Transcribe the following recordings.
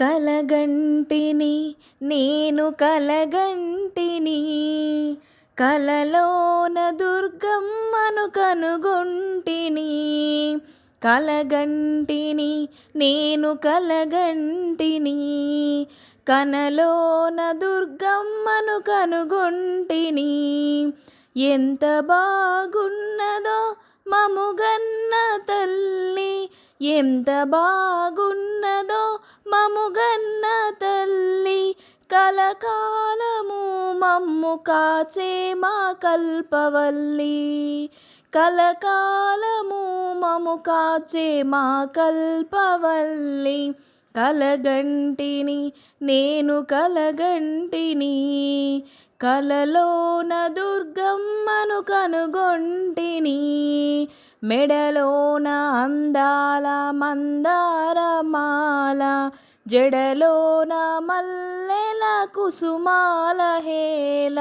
కలగంటిని నేను కలగంటిని. కలలోన దుర్గమ్మను కనుగొంటిని. కలగంటిని నేను కలగంటిని. కనలోన దుర్గమ్మను కనుగొంటిని. ఎంత బాగున్నదో మముగన్న తల్లి ఎంత బాగున్నదో మముగన్న తల్లి కలకాలము మమ్ము కాచే మా కల్పవల్లి. కలకాలము మము కాచే మా కల్పవల్లి. కలగంటిని నేను కలగంటిని కలలోన దుర్గమ్మను కనుగొంటిని. మెడలోన అందాల మందారమాల జడలోన మల్లెల కుసుమాల హేల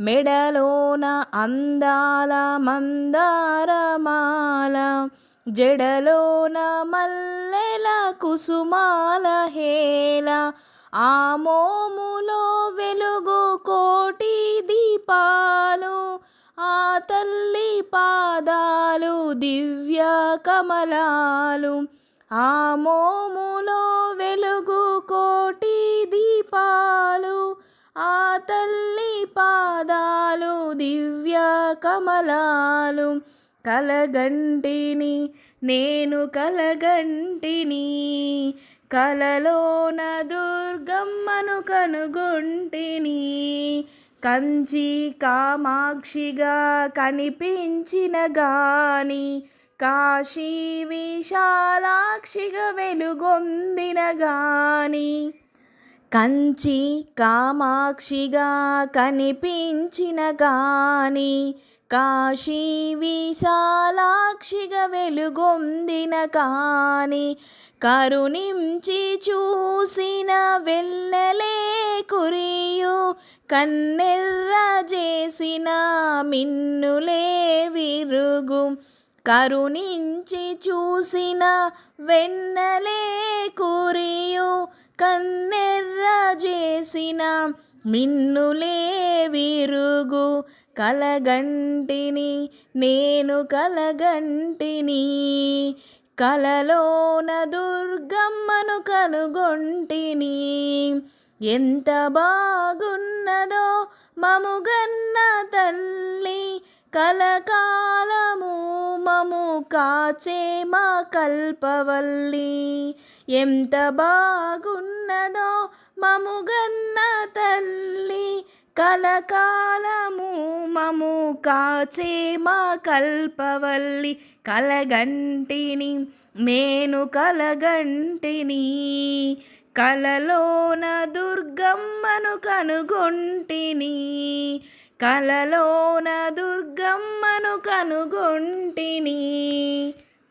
మెడలోన అందాల మందారమాల జడలోన మల్లెల కుసుమాల హేల ఆ మోములో వెలుగు కోటి దీపాలు ఆ తల్లి పాదాలు దివ్య కమలాలు. ఆ మోములో వెలుగు కోటి దీపాలు. ఆ తల్లి పాదాలు దివ్య కమలాలు. కలగంటిని నేను కలగంటిని. కలలోన దుర్గమ్మను కనుగొంటిని. కంచి కామాక్షిగా కనిపించిన గాని కాశీ విశాలాక్షిగా వెలుగొందిన గాని కంచి కామాక్షిగా కనిపించిన గాని కాశీ విశాలాక్షిగా వెలుగొందిన కాని కరుణించి చూసిన కన్నెర్ర చేసిన మిన్నులే విరుగు. కరుణించి చూసిన వెన్నలే కురియు. కన్నెర్ర చేసిన మిన్నులే విరుగు. కలగంటిని నేను కలగంటిని. కలలోన దుర్గమ్మను కనుగొంటిని. ఎంత బాగున్న మముగన్న తల్లి కలకాలము మము కాచే మా కల్పవల్లి. ఎంత బాగున్నదో మముగన్న తల్లి కలకాలము మము కాచే మా కల్పవల్లి. కలగంటిని నేను కలగంటిని కలలోన దుర్గమ్మను కనుగొంటిని. కలలోన దుర్గమ్మను కనుగొంటిని.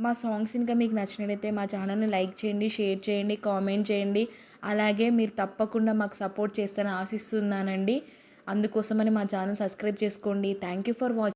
మా సాంగ్స్ ఇంకా మీకు నచ్చినట్టయితే మా ఛానల్ని లైక్ చేయండి షేర్ చేయండి కామెంట్ చేయండి. అలాగే మీరు తప్పకుండా మాకు సపోర్ట్ చేస్తారని ఆశిస్తున్నానండి. అందుకోసమని మా ఛానల్ సబ్స్క్రైబ్ చేసుకోండి. Thank you for watching